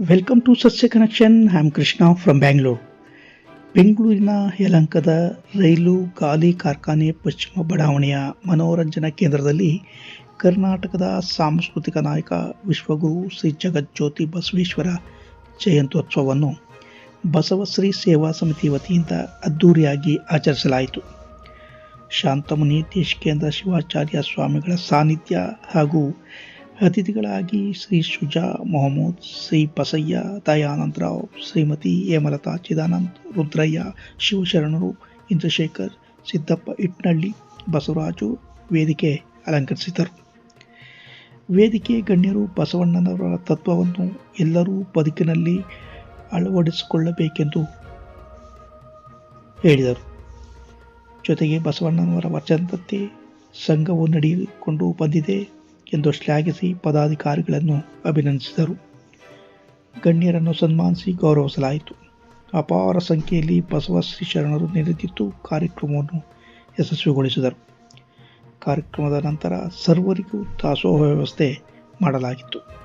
Welcome to Sasya connection I am Krishna from Bangalore ಬೆಂಗಳೂರಿನ ಯಲಂಕದ ರೈಲು, ಗಾಲಿ, ಕಾರ್ಖಾನೆ, ಪಶ್ಚಿಮ ಬಡಾವಣೆಯ ಮನೋರಂಜನಾ ಕೇಂದ್ರದಲ್ಲಿ ಕರ್ನಾಟಕದ ಸಾಂಸ್ಕೃತಿಕ ನಾಯಕ ವಿಶ್ವಗುರು ಶ್ರೀ ಜಗಜ್ಯೋತಿ ಬಸವೇಶ್ವರ ಜಯಂತ್ಯೋತ್ಸವವನ್ನು ಬಸವಶ್ರೀ ಸೇವಾ ಸಮಿತಿ ವತಿಯಿಂದ ಅದ್ದೂರಿಯಾಗಿ ಆಚರಿಸಲಾಯಿತು. ಶಾಂತಮುನಿ ದೇಶಿಕೇಂದ್ರ ಶಿವಾಚಾರ್ಯ ಸ್ವಾಮಿಗಳ ಸಾನ್ನಿಧ್ಯ ಹಾಗೂ ಅತಿಥಿಗಳಾಗಿ ಶ್ರೀ ಶುಜಾ ಮೊಹಮ್ಮದ್, ಶ್ರೀ ಬಸಯ್ಯ ದಯಾನಂದರಾವ್ ಶ್ರೀಮತಿ ಹೇಮಲತಾ ಚಿದಾನಂದ್, ರುದ್ರಯ್ಯ, ಶಿವಶರಣರು, ಇಂದ್ರಶೇಖರ್, ಸಿದ್ದಪ್ಪ ಇಟ್ನಳ್ಳಿ, ಬಸವರಾಜು ವೇದಿಕೆ ಅಲಂಕರಿಸಿದರು. ವೇದಿಕೆ ಗಣ್ಯರು ಬಸವಣ್ಣನವರ ತತ್ವವನ್ನು ಎಲ್ಲರೂ ಬದುಕಿನಲ್ಲಿ ಅಳವಡಿಸಿಕೊಳ್ಳಬೇಕೆಂದು ಹೇಳಿದರು. ಜೊತೆಗೆ ಬಸವಣ್ಣನವರ ವಚನದಂತೆ ಸಂಘವು ನಡೆಯಿಕೊಂಡು ಬಂದಿದೆ. ಎಂದು ಶ್ಲಾಘಿಸಿ ಪದಾಧಿಕಾರಿಗಳನ್ನು ಅಭಿನಂದಿಸಿದರು. ಗಣ್ಯರನ್ನು ಸನ್ಮಾನಿಸಿ ಗೌರವಿಸಲಾಯಿತು. ಅಪಾರ ಸಂಖ್ಯೆಯಲ್ಲಿ ಬಸವ ಶ್ರೀ ಶರಣರು ನೆರೆದಿದ್ದು ಕಾರ್ಯಕ್ರಮವನ್ನು ಯಶಸ್ವಿಗೊಳಿಸಿದರು. ಕಾರ್ಯಕ್ರಮದ ನಂತರ ಸರ್ವರಿಗೂ ದಾಸೋಹ ವ್ಯವಸ್ಥೆ ಮಾಡಲಾಗಿತ್ತು.